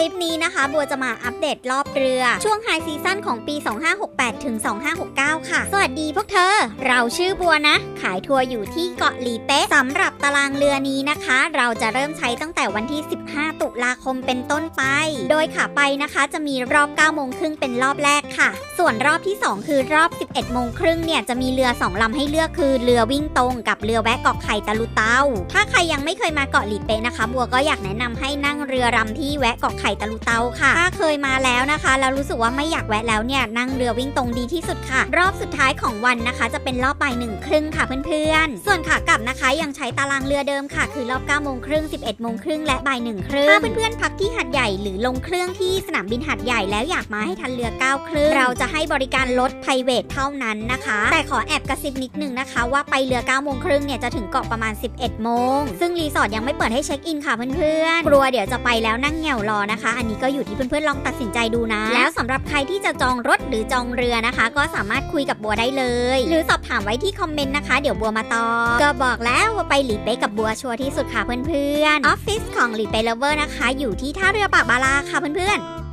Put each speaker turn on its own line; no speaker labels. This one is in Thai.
ลิปนี้นะคะ บัวจะมาอัปเดตรอบเรือ ช่วงไฮซีซั่นของปี 2568 ถึง 2569 ค่ะ สวัสดีพวกเธอ เราชื่อบัวนะ ขายทัวร์อยู่ที่เกาะหลีเป๊ะสำหรับตารางเรือนี้นะคะ เราจะเริ่มใช้ตั้งแต่วันที่ 15 ตุลาคมเป็นต้นไป โดยขาไปนะคะจะมีรอบ 9 โมงครึ่งเป็นรอบแรกค่ะ ส่วนรอบที่ 2 คือรอบ 11 โมงครึ่งเนี่ยจะมีเรือ 2 ลำให้เลือกคือเรือวิ่งตรงกับเรือแวะเกาะไข่ตะลุเตาถ้าใครยังไม่เคยมาเกาะหลีเป๊ะนะคะ บัวก็อยากแนะนำให้นั่งเรือรำที่แวะเกาะไข่ตะลุเตาค่ะ ถ้าเคยมาแล้วนะคะแล้วรู้สึกว่าไม่อยากแวะแล้วเนี่ยนั่งเรือวิ่งตรงดีที่สุดค่ะ รอบสุดท้ายของวันนะคะ จะเป็นรอบบ่ายหนึ่งครึ่งค่ะเพื่อนๆ ส่วนขากลับนะคะยังใช้ตารางเรือเดิมค่ะ คือรอบ9โมงครึ่ง11โมงครึ่งและบ่ายหนึ่งครึ่งถ้าเพื่อนๆพักที่หัดใหญ่หรือลงเครื่องที่สนามบินหัดใหญ่แล้วอยากมาให้ทันเรือ9ครึ่งเราจะให้บริการรถ p r i v a t เท่านั้นนะคะ แต่ขอแอบกระซิบนิดนึงนะคะว่าไปเรือ9โมงครึ่งเนี่ยจะถึงเกาะประมาณ 11โมงซึ่งรีสอร์ทยังไม่เปิดให้เช็คอินค่ะเพื่อนๆกลัวเดี๋ยวจะไปแล้วนั่งเหงารอนะคะอันนี้ก็อยู่ที่เพื่อนๆลองตัดสินใจดูนะ แล้วสำหรับใครที่จะจองรถหรือจองเรือนะคะ ก็สามารถคุยกับบัวได้เลย หรือสอบถามไว้ที่คอมเมนต์นะคะ เดี๋ยวบัวมาตอบก็บอกแล้วว่าไปหลีเป๊กับบัวชัวร์ที่สุดค่ะเพื่อนๆออฟฟิศของหลีเป๊เลเวอร์นะคะ อยู่ที่ท่าเรือปากบาราค่ะเพื่อนๆ